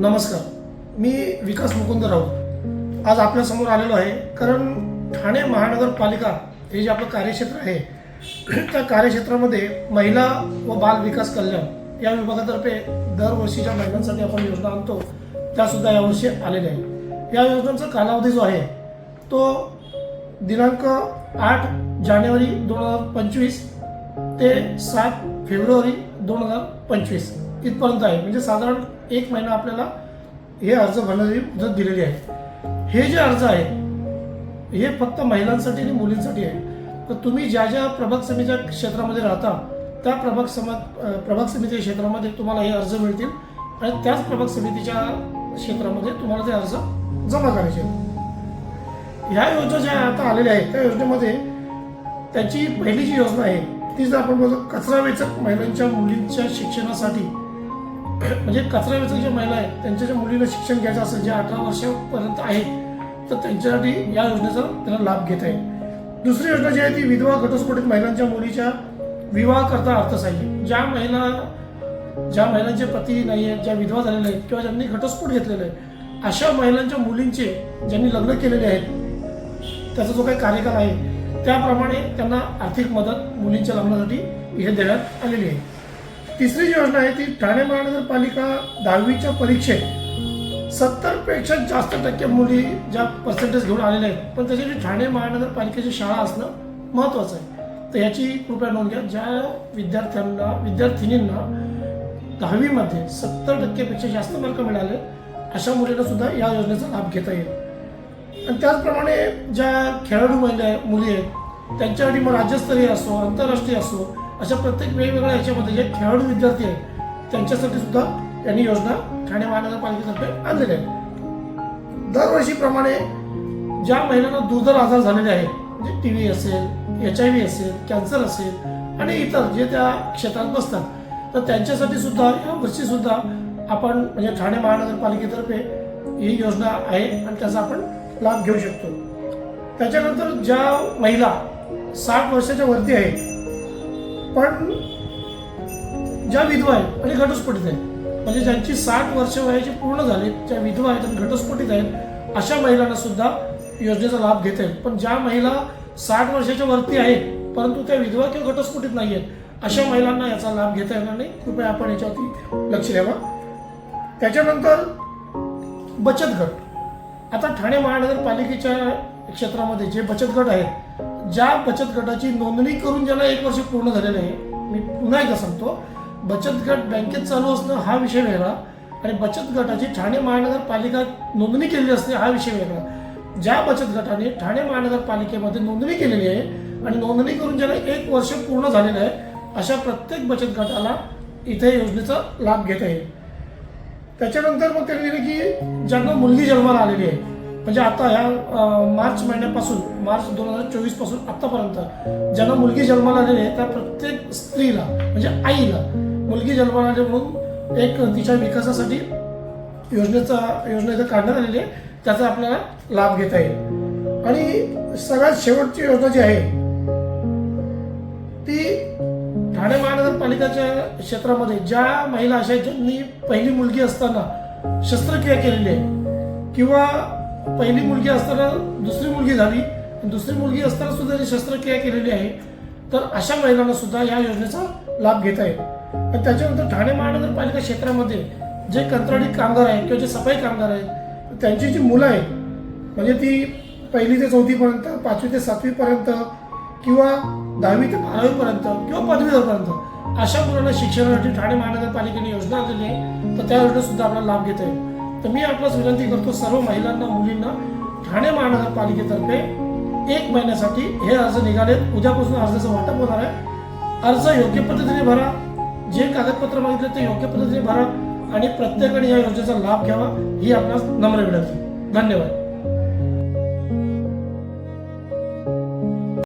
नमस्कार. मी विकास मुकुंद राऊत. आज आपल्यासमोर आलेलो आहे कारण ठाणे महानगरपालिका हे जे आपलं कार्यक्षेत्र आहे त्या कार्यक्षेत्रामध्ये महिला व बाल विकास कल्याण या विभागातर्फे दरवर्षीच्या महिलांसाठी आपण योजना आणतो. त्यासुद्धा यावर्षी आलेल्या आहे या योजनांचा कालावधी जो आहे तो दिनांक आठ जानेवारी दोन हजार पंचवीस ते सात फेब्रुवारी दोन हजार पंचवीस. इथपर्यंत आहे. म्हणजे साधारण एक महिना आपल्याला हे अर्ज भरण्याची मुदत दिलेली आहे. हे जे अर्ज आहे हे फक्त महिलांसाठी आणि मुलींसाठी आहे. तर तुम्ही ज्या ज्या प्रभाग समितीच्या क्षेत्रामध्ये राहता त्या प्रभाग समा प्रभाग समिती क्षेत्रामध्ये तुम्हाला हे अर्ज मिळतील आणि त्याच प्रभाग समितीच्या क्षेत्रामध्ये तुम्हाला ते अर्ज जमा करायचे ह्या योजना ज्या आता आलेल्या आहेत त्या योजनेमध्ये त्याची पहिली जी योजना आहे ती जर आपण बघतो कचरा वेचक महिलांच्या मुलींच्या शिक्षणासाठी म्हणजे कचरा वेचक ज्या महिला आहेत त्यांच्या ज्या मुलीला शिक्षण घ्यायचं असेल जे अठरा वर्षापर्यंत आहे तर त्यांच्यासाठी या योजनेचा त्यांना लाभ घेता येईल. दुसरी योजना जी आहे ती विधवा घटस्फोटित महिलांच्या मुलीच्या विवाह करता अर्थसहाय्य. ज्या महिला ज्या महिलांचे पती नाही आहेत ज्या विधवा झालेल्या आहेत किंवा ज्यांनी घटस्फोट घेतलेला आहे अशा महिलांच्या मुलींचे ज्यांनी लग्न केलेले आहेत त्याचा जो काही कार्यकाल आहे त्याप्रमाणे त्यांना आर्थिक मदत मुलींच्या लग्नासाठी हे देण्यात आलेली आहे. तिसरी जी योजना आहे ती ठाणे महानगरपालिका दहावीच्या परीक्षेत सत्तरपेक्षा जास्त टक्के मुली ज्या पर्सेंटेज घेऊन आलेल्या आहेत. पण त्याच्यासाठी ठाणे महानगरपालिकेची शाळा असणं महत्त्वाचं आहे. तर याची कृपया नोंद घ्या. ज्या विद्यार्थ्यांना विद्यार्थिनींना दहावीमध्ये सत्तर टक्केपेक्षा जास्त मार्क मिळाले अशा मुलींना सुद्धा या योजनेचा लाभ घेता येईल. आणि त्याचप्रमाणे ज्या खेळाडू महिला मुली आहेत त्यांच्यासाठी मग राज्यस्तरीय असो आंतरराष्ट्रीय असो अशा प्रत्येक वेगवेगळ्या याच्यामध्ये जे खेळाडू विद्यार्थी आहेत त्यांच्यासाठी सुद्धा यांनी योजना ठाणे महानगरपालिकेतर्फे आणलेल्या आहेत. दरवर्षीप्रमाणे ज्या महिलांना दुर्धर आजार झालेले आहेत म्हणजे टी व्ही असेल एच आय व्ही असेल कॅन्सर असेल आणि इतर जे त्या क्षेत्रात बसतात तर त्यांच्यासाठी सुद्धा या वर्षीसुद्धा आपण म्हणजे ठाणे महानगरपालिकेतर्फे ही योजना आहे आणि त्याचा आपण लाभ घेऊ शकतो. त्याच्यानंतर ज्या महिला साठ वर्षाच्या वरती आहेत पण ज्या विधवा आहेत आणि घटस्फोटित आहेत म्हणजे ज्यांची साठ वर्ष वयाची पूर्ण झाली ज्या विधवा आहेत आणि घटस्फोटित आहेत अशा महिलांना सुद्धा योजनेचा लाभ घेता येईल. पण ज्या महिला साठ वर्षाच्या वरती आहेत परंतु त्या विधवा किंवा घटस्फोटित नाही आहेत अशा महिलांना याचा लाभ घेता येणार नाही. कृपया आपण याच्यावरती लक्ष द्यावा त्याच्यानंतर बचत गट. आता ठाणे महानगरपालिकेच्या क्षेत्रामध्ये जे बचत गट आहेत ज्या बचत गटाची नोंदणी करून ज्याला एक वर्ष पूर्ण झालेलं आहे मी पुन्हा एकदा सांगतो बचत गट बँकेत चालू असणं हा विषय वेगळा आणि बचत गटाची ठाणे महानगरपालिका नोंदणी केलेली असणे हा विषय वेगळा. ज्या बचत गटाने ठाणे महानगरपालिकेमध्ये नोंदणी केलेली आहे आणि नोंदणी करून ज्याला एक वर्ष पूर्ण झालेलं आहे अशा प्रत्येक बचत गटाला इथे योजनेचा लाभ घेता येईल. त्याच्यानंतर मग त्यांनी की ज्यांना मुलगी जन्माला आलेली आहे म्हणजे आता ह्या मार्च महिन्यापासून मार्च दोन हजार चोवीसपासून आतापर्यंत ज्यांना मुलगी जन्माला आलेली आहे त्या प्रत्येक स्त्रीला म्हणजे आईला मुलगी जन्माला आली म्हणून एक तिच्या विकासासाठी योजनेचा योजना इथं काढण्यात आलेली आहे. त्याचा आपल्याला लाभ घेता येईल. आणि सगळ्यात शेवटची योजना जी आहे ती ठाणे महानगरपालिकेच्या क्षेत्रामध्ये ज्या महिला अशा आहेत ज्यांनी पहिली मुलगी असताना शस्त्रक्रिया केलेली आहे किंवा पहिली मुलगी असताना दुसरी मुलगी झाली दुसरी मुलगी असताना सुद्धा जी शस्त्रक्रिया केलेली आहे तर अशा महिलांना सुद्धा या योजनेचा लाभ घेता येईल. आणि त्याच्यानंतर ठाणे महानगरपालिका क्षेत्रामध्ये जे कंत्राटी कामगार आहेत किंवा जे सफाई कामगार आहेत त्यांची जी मुलं आहेत म्हणजे ती पहिली ते चौथीपर्यंत पाचवी ते सातवीपर्यंत किंवा दहावी ते बारावीपर्यंत किंवा पदवीधरपर्यंत अशा मुलांना शिक्षणासाठी ठाणे महानगरपालिकेने योजना आणलेली आहे तर त्या योजनेसुद्धा आपल्याला लाभ घेता येईल. तर मी आपल्यास विनंती करतो सर्व महिलांना मुलींना ठाणे महानगरपालिकेतर्फे एक महिन्यासाठी हे अर्ज निघालेत. उद्यापासून अर्जाचं वाटप होणार आहे. अर्ज योग्य पद्धतीने भरा. जे कागदपत्र मागितले ते योग्य पद्धतीने भरा आणि प्रत्येकाने या योजनेचा लाभ घ्यावा ही आपणास नम्र विनंती. धन्यवाद.